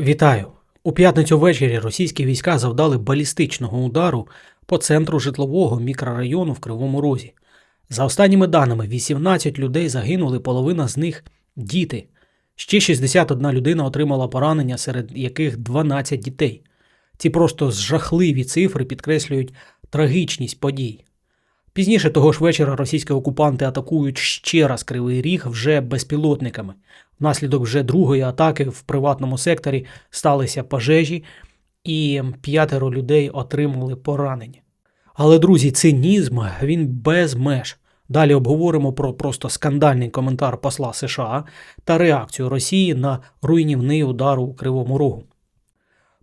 Вітаю! У п'ятницю ввечері російські війська завдали балістичного удару по центру житлового мікрорайону в Кривому Розі. За останніми даними, 18 людей загинули, половина з них діти. Ще 61 людина отримала поранення, серед яких 12 дітей. Ці просто жахливі цифри підкреслюють трагічність подій. Пізніше того ж вечора російські окупанти атакують ще раз Кривий Ріг вже безпілотниками. Внаслідок вже другої атаки в приватному секторі сталися пожежі, і п'ятеро людей отримали поранення. Але, друзі, цинізм він без меж. Далі обговоримо про просто скандальний коментар посла США та реакцію Росії на руйнівний удар у Кривому Рогу.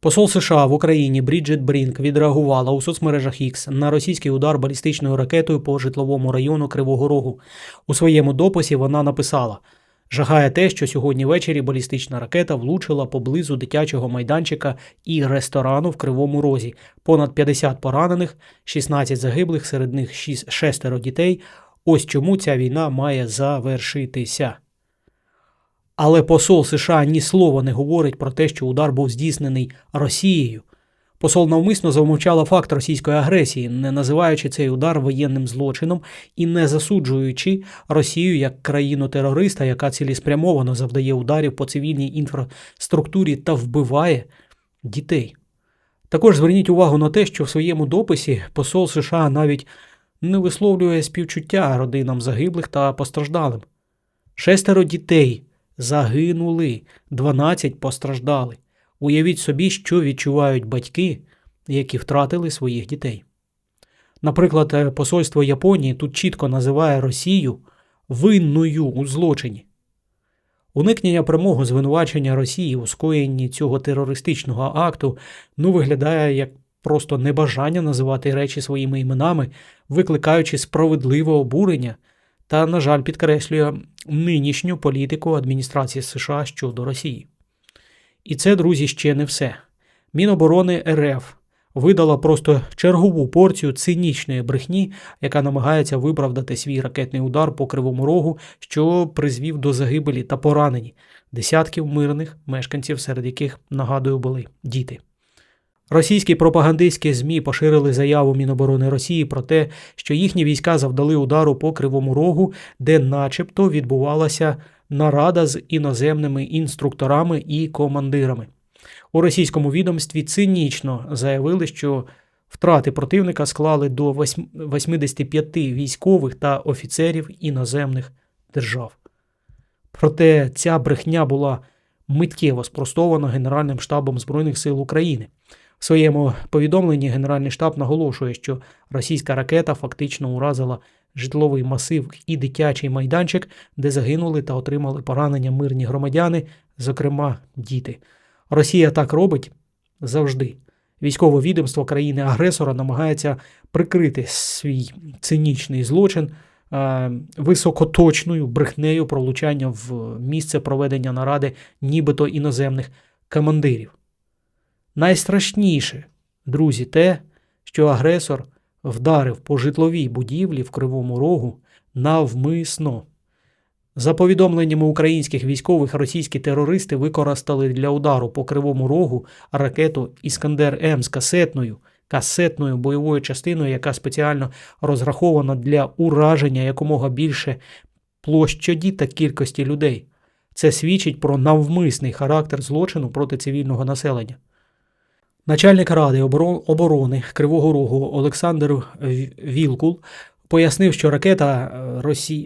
Посол США в Україні Бріджит Брінк відреагувала у соцмережах X на російський удар балістичною ракетою по житловому району Кривого Рогу. У своєму дописі вона написала: Жагає те, що сьогодні ввечері балістична ракета влучила поблизу дитячого майданчика і ресторану в Кривому Розі. Понад 50 поранених, 16 загиблих, серед них 6, шестеро дітей. Ось чому ця війна має завершитися. Але посол США ні слова не говорить про те, що удар був здійснений Росією. Посол навмисно замовчала факт російської агресії, не називаючи цей удар воєнним злочином і не засуджуючи Росію як країну терориста, яка цілеспрямовано завдає ударів по цивільній інфраструктурі та вбиває дітей. Також зверніть увагу на те, що в своєму дописі посол США навіть не висловлює співчуття родинам загиблих та постраждалим. Шестеро дітей загинули, 12 постраждали. Уявіть собі, що відчувають батьки, які втратили своїх дітей. Наприклад, е, посольство Японії тут чітко називає Росію винною у злочині. Уникнення прямого звинувачення Росії у скоєнні цього терористичного акту ну, виглядає як просто небажання називати речі своїми іменами, викликаючи справедливе обурення та, на жаль, підкреслює нинішню політику адміністрації США щодо Росії. І це, друзі, ще не все. Міноборони РФ видала просто чергову порцію цинічної брехні, яка намагається виправдати свій ракетний удар по кривому рогу, що призвів до загибелі та поранені десятків мирних мешканців, серед яких, нагадую, були діти. Російські пропагандистські ЗМІ поширили заяву Міноборони Росії про те, що їхні війська завдали удару по Кривому Рогу, де начебто відбувалася нарада з іноземними інструкторами і командирами. У російському відомстві цинічно заявили, що втрати противника склали до 85 військових та офіцерів іноземних держав. Проте ця брехня була миттєво спростована Генеральним штабом Збройних сил України. Своєму повідомленні Генеральний штаб наголошує, що російська ракета фактично уразила житловий масив і дитячий майданчик, де загинули та отримали поранення мирні громадяни, зокрема діти. Росія так робить завжди. Військове відомство країни-агресора намагається прикрити свій цинічний злочин е, високоточною брехнею про влучання в місце проведення наради нібито іноземних командирів. Найстрашніше, друзі, те, що агресор вдарив по житловій будівлі в Кривому Рогу навмисно. За повідомленнями українських військових, російські терористи використали для удару по Кривому Рогу ракету Іскандер М з касетною, касетною бойовою частиною, яка спеціально розрахована для ураження якомога більше площаді та кількості людей. Це свідчить про навмисний характер злочину проти цивільного населення. Начальник Ради оборони Кривого Рогу Олександр Вілкул пояснив, що ракета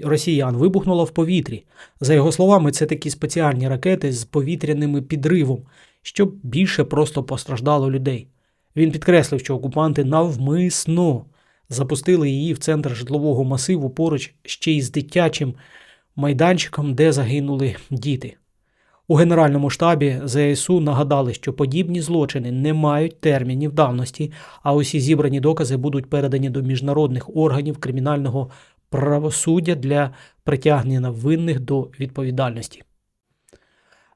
росіян вибухнула в повітрі. За його словами, це такі спеціальні ракети з повітряним підривом, щоб більше просто постраждало людей. Він підкреслив, що окупанти навмисно запустили її в центр житлового масиву поруч ще й з дитячим майданчиком, де загинули діти. У Генеральному штабі ЗСУ нагадали, що подібні злочини не мають термінів давності, а усі зібрані докази будуть передані до міжнародних органів кримінального правосуддя для притягнення винних до відповідальності.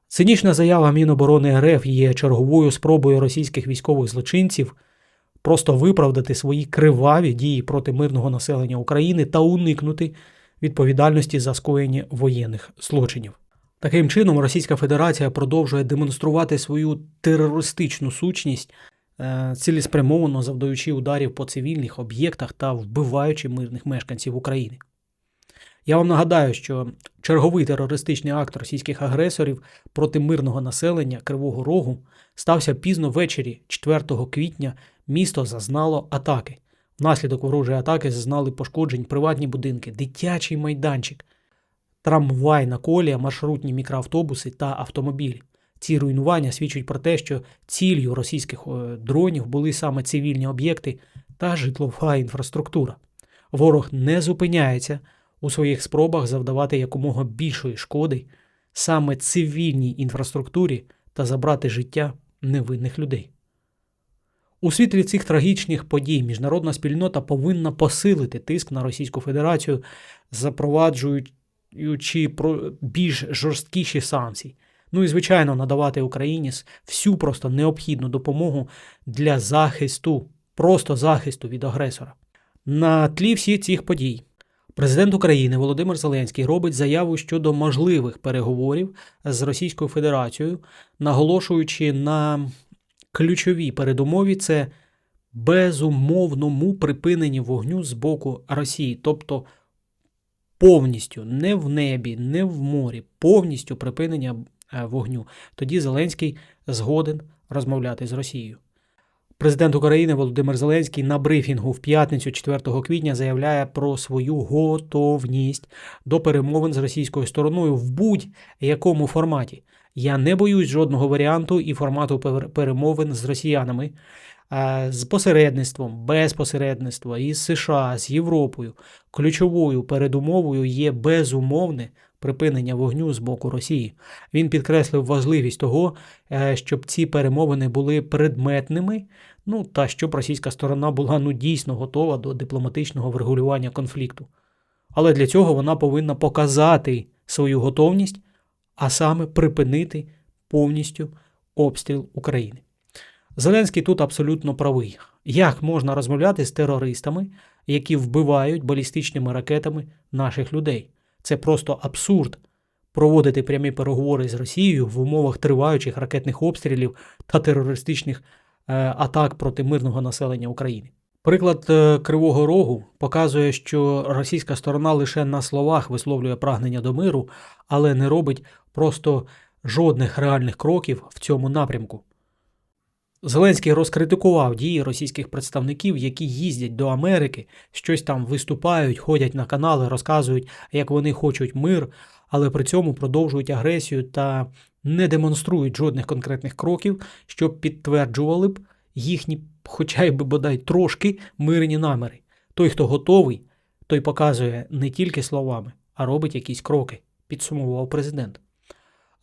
Цинічна заява Міноборони РФ є черговою спробою російських військових злочинців просто виправдати свої криваві дії проти мирного населення України та уникнути відповідальності за скоєння воєнних злочинів. Таким чином, Російська Федерація продовжує демонструвати свою терористичну сутність, е, цілеспрямовано завдаючи ударів по цивільних об'єктах та вбиваючи мирних мешканців України. Я вам нагадаю, що черговий терористичний акт російських агресорів проти мирного населення Кривого Рогу стався пізно ввечері 4 квітня. Місто зазнало атаки. Внаслідок ворожої атаки зазнали пошкоджень приватні будинки, дитячий майданчик, трамвайна колія, маршрутні мікроавтобуси та автомобілі. Ці руйнування свідчать про те, що ціллю російських е, дронів були саме цивільні об'єкти та житлова інфраструктура. Ворог не зупиняється у своїх спробах завдавати якомога більшої шкоди саме цивільній інфраструктурі та забрати життя невинних людей. У світлі цих трагічних подій міжнародна спільнота повинна посилити тиск на Російську Федерацію, запроваджуючи про- більш жорсткіші санкції. Ну і звичайно, надавати Україні всю просто необхідну допомогу для захисту, просто захисту від агресора. На тлі всіх цих подій президент України Володимир Зеленський робить заяву щодо можливих переговорів з Російською Федерацією, наголошуючи на ключовій передумові це безумовному припиненні вогню з боку Росії, тобто повністю не в небі, не в морі, повністю припинення е, вогню. Тоді Зеленський згоден розмовляти з Росією. Президент України Володимир Зеленський на брифінгу в п'ятницю 4 квітня заявляє про свою готовність до перемовин з російською стороною в будь-якому форматі. Я не боюсь жодного варіанту і формату пер- перемовин з росіянами, з посередництвом, без посередництва, із США, з Європою. Ключовою передумовою є безумовне припинення вогню з боку Росії. Він підкреслив важливість того, е, щоб ці перемовини були предметними, ну та щоб російська сторона була ну дійсно готова до дипломатичного врегулювання конфлікту. Але для цього вона повинна показати свою готовність, а саме припинити повністю обстріл України. Зеленський тут абсолютно правий. Як можна розмовляти з терористами, які вбивають балістичними ракетами наших людей? Це просто абсурд проводити прямі переговори з Росією в умовах триваючих ракетних обстрілів та терористичних е, атак проти мирного населення України. Приклад е, Кривого Рогу показує, що російська сторона лише на словах висловлює прагнення до миру, але не робить просто жодних реальних кроків в цьому напрямку. Зеленський розкритикував дії російських представників, які їздять до Америки, щось там виступають, ходять на канали, розказують, як вони хочуть мир, але при цьому продовжують агресію та не демонструють жодних конкретних кроків, що підтверджували б їхні, хоча й би бодай трошки мирні наміри. Той, хто готовий, той показує не тільки словами, а робить якісь кроки, підсумував президент.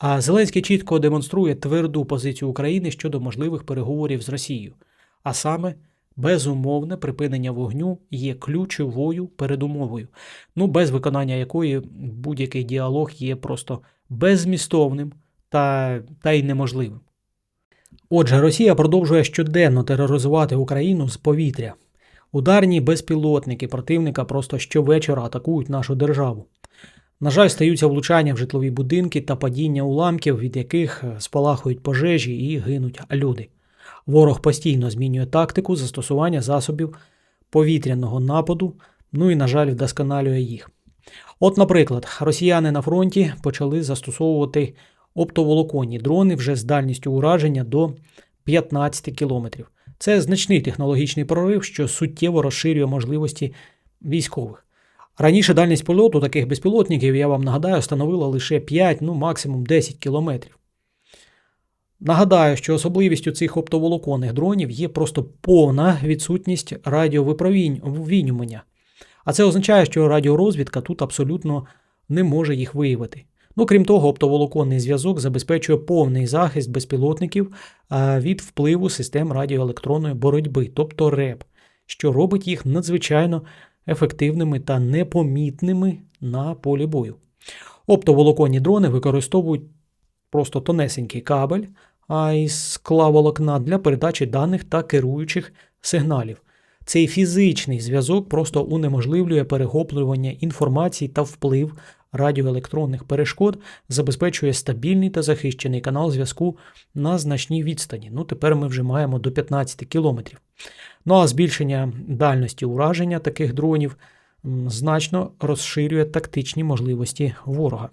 А Зеленський чітко демонструє тверду позицію України щодо можливих переговорів з Росією, а саме безумовне припинення вогню є ключовою передумовою, ну без виконання якої будь-який діалог є просто беззмістовним та, та й неможливим. Отже, Росія продовжує щоденно тероризувати Україну з повітря. Ударні безпілотники противника просто щовечора атакують нашу державу. На жаль, стаються влучання в житлові будинки та падіння уламків, від яких е, спалахують пожежі і гинуть люди. Ворог постійно змінює тактику застосування засобів повітряного нападу, ну і, на жаль, вдосконалює їх. От, наприклад, росіяни на фронті почали застосовувати оптоволоконні дрони вже з дальністю ураження до 15 кілометрів. Це значний технологічний прорив, що суттєво розширює можливості військових. Раніше дальність польоту таких безпілотників, я вам нагадаю, становила лише 5, ну максимум 10 кілометрів. Нагадаю, що особливістю цих оптоволоконних дронів є просто повна відсутність радіовипромінювання. А це означає, що радіорозвідка тут абсолютно не може їх виявити. Ну, крім того, оптоволоконний зв'язок забезпечує повний захист безпілотників від впливу систем радіоелектронної боротьби, тобто РЕП, що робить їх надзвичайно ефективними та непомітними на полі бою. Оптоволоконні дрони використовують просто тонесенький кабель а із скла волокна для передачі даних та керуючих сигналів. Цей фізичний зв'язок просто унеможливлює перехоплювання інформації та вплив радіоелектронних перешкод, забезпечує стабільний та захищений канал зв'язку на значній відстані. Ну, тепер ми вже маємо до 15 кілометрів. Ну а збільшення дальності ураження таких дронів значно розширює тактичні можливості ворога.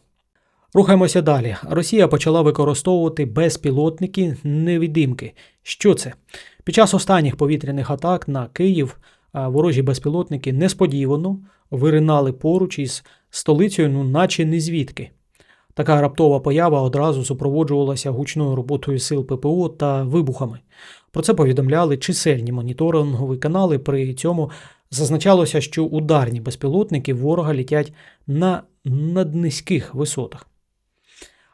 Рухаємося далі. Росія почала використовувати безпілотники невідимки. Що це? Під час останніх повітряних атак на Київ ворожі безпілотники несподівано виринали поруч із столицею, ну наче не звідки. Така раптова поява одразу супроводжувалася гучною роботою сил ППО та вибухами. Про це повідомляли чисельні моніторингові канали. При цьому зазначалося, що ударні безпілотники ворога літять на наднизьких висотах.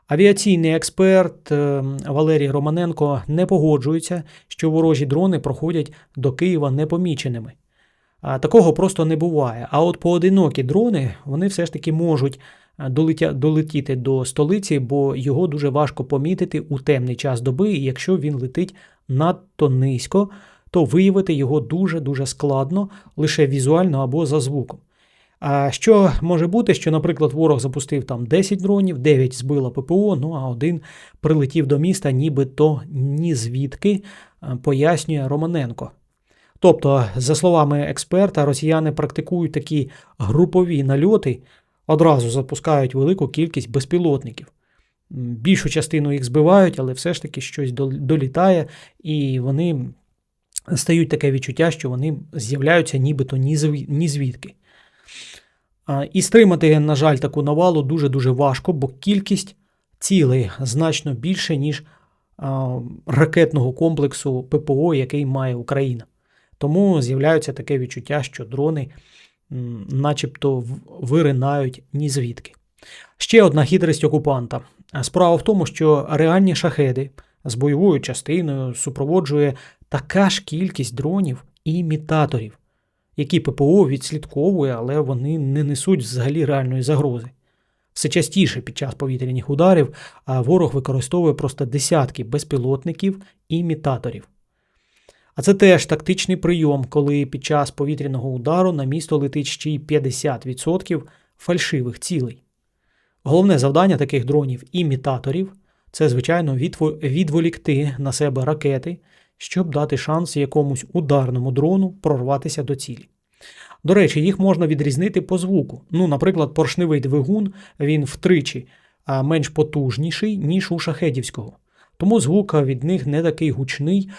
Авіаційний експерт е, Валерій Романенко не погоджується, що ворожі дрони проходять до Києва непоміченими. Такого просто не буває. А от поодинокі дрони вони все ж таки можуть долетя- долетіти до столиці, бо його дуже важко помітити у темний час доби, і якщо він летить надто низько, то виявити його дуже-дуже складно лише візуально або за звуком. А що може бути, що, наприклад, ворог запустив там 10 дронів, 9 збила ППО, ну а один прилетів до міста, нібито ні звідки, е, пояснює Романенко. Тобто, за словами експерта, росіяни практикують такі групові нальоти, одразу запускають велику кількість безпілотників. Більшу частину їх збивають, але все ж таки щось долітає, і вони стають таке відчуття, що вони з'являються нібито ні звідки. І стримати, на жаль, таку навалу дуже-дуже важко, бо кількість цілей значно більше, ніж ракетного комплексу ППО, який має Україна. Тому з'являється таке відчуття, що дрони начебто виринають ні звідки. Ще одна хитрість окупанта. Справа в тому, що реальні шахеди з бойовою частиною супроводжує така ж кількість дронів і імітаторів, які ППО відслідковує, але вони не несуть взагалі реальної загрози. Все частіше під час повітряних ударів ворог використовує просто десятки безпілотників і імітаторів. А це теж тактичний прийом, коли під час повітряного удару на місто летить ще й 50% фальшивих цілей. Головне завдання таких дронів-імітаторів це, звичайно, відволікти на себе ракети, щоб дати шанс якомусь ударному дрону прорватися до цілі. До речі, їх можна відрізнити по звуку. Ну, наприклад, поршневий двигун він втричі менш потужніший, ніж у шахедівського. Тому звук від них не такий гучний,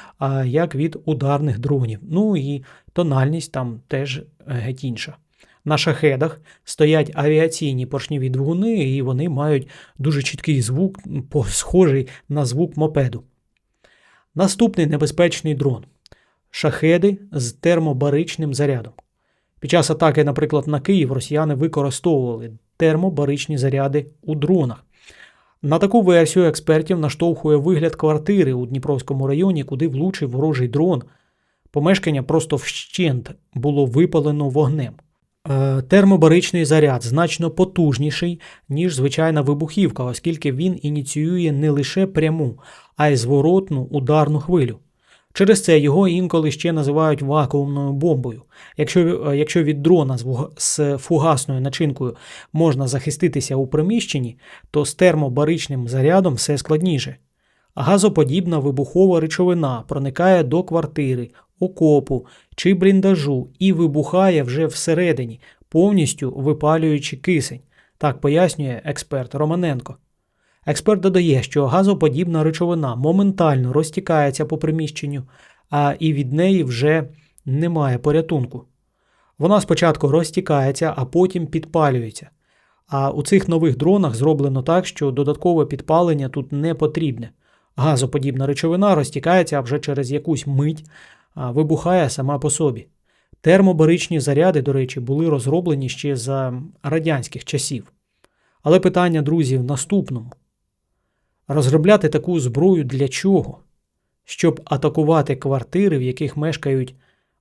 як від ударних дронів. Ну і тональність там теж е, геть інша. На шахедах стоять авіаційні поршневі двигуни, і вони мають дуже чіткий звук, схожий на звук мопеду. Наступний небезпечний дрон шахеди з термобаричним зарядом. Під час атаки, наприклад, на Київ росіяни використовували термобаричні заряди у дронах. На таку версію експертів наштовхує вигляд квартири у Дніпровському районі, куди влучив ворожий дрон. Помешкання просто вщент було випалено вогнем. Е, Термобаричний заряд значно потужніший, ніж звичайна вибухівка, оскільки він ініціює не лише пряму, а й зворотну ударну хвилю. Через це його інколи ще називають вакуумною бомбою. Якщо, е, якщо від дрона з, фугасною начинкою можна захиститися у приміщенні, то з термобаричним зарядом все складніше. Газоподібна вибухова речовина проникає до квартири, окопу чи бліндажу і вибухає вже всередині, повністю випалюючи кисень. Так пояснює експерт Романенко. Експерт додає, що газоподібна речовина моментально розтікається по приміщенню, а і від неї вже немає порятунку. Вона спочатку розтікається, а потім підпалюється. А у цих нових дронах зроблено так, що додаткове підпалення тут не потрібне. Газоподібна речовина розтікається, вже через якусь мить вибухає сама по собі. Термобаричні заряди, до речі, були розроблені ще за радянських часів. Але питання, друзі, в наступному: розробляти таку зброю для чого? Щоб атакувати квартири, в яких мешкають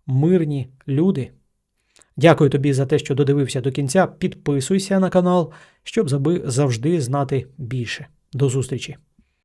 мирні люди. Дякую тобі за те, що додивився до кінця. Підписуйся на канал, щоб завжди знати більше. До зустрічі!